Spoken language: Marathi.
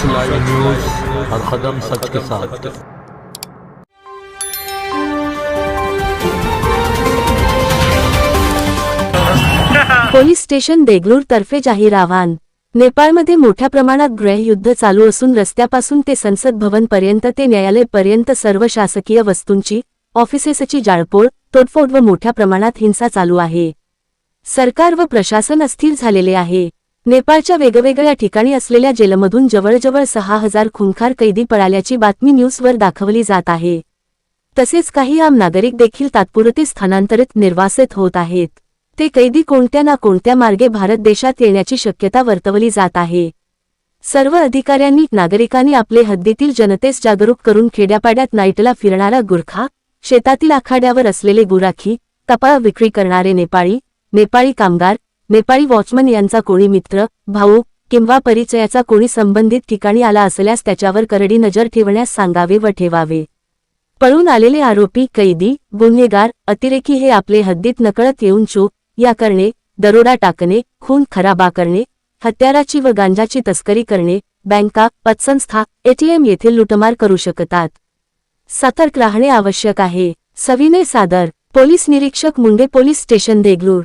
सच लाइव न्यूज हर कदम सच के साथ। पोलीस स्टेशन देगलूर तर्फे जाहीर आव्हान. नेपाळमध्ये मोठ्या प्रमाणात गृहयुद्ध चालू असून रस्त्यापासून ते संसद भवन पर्यंत ते न्यायालय पर्यंत सर्व शासकीय वस्तूंची ऑफिसेसची जाळपोळ तोडफोड व मोठ्या प्रमाणात हिंसा चालू आहे. सरकार व प्रशासन अस्थिर झालेले आहे. नेपाळच्या वेगवेगळ्या ठिकाणी असलेल्या जेलमधून जवळजवळ सहा हजार खुंखार कैदी पळाल्याची बातमी न्यूजवर दाखवली जात आहे. तसेच काही आम नागरिक देखील तात्पुरते स्थानांतरित निर्वासित होत आहेत. ते कैदी कोणत्या ना कोणत्या मार्गे भारत देशात येण्याची शक्यता वर्तवली जात आहे. सर्व अधिकाऱ्यांनी नागरिकांनी आपले हद्दीतील जनतेस जागरूक करून खेड्यापाड्यात नाईटला फिरणारा गुरखा शेतातील आखाड्यावर असलेले गुराखी कपाळ विक्री करणारे नेपाळी नेपाळी कामगार नेपाळी वॉचमन यांचा कोणी मित्र भाऊ किंवा परिचयाचा कोणी संबंधित ठिकाणी आला असल्यास त्याच्यावर करडी नजर ठेवण्यास सांगावे व ठेवावे. पळून आलेले आरोपी कैदी गुन्हेगार अतिरेकी हे आपले हद्दीत नकळत येऊन चूक या करणे दरोडा टाकणे खून खराबा करणे हत्याराची व गांजाची तस्करी करणे बँका पतसंस्था एटीएम येथे लुटमार करू शकतात. सतर्क राहणे आवश्यक आहे. सविनय सादर पोलीस निरीक्षक मुंडे पोलीस स्टेशन देगलूर.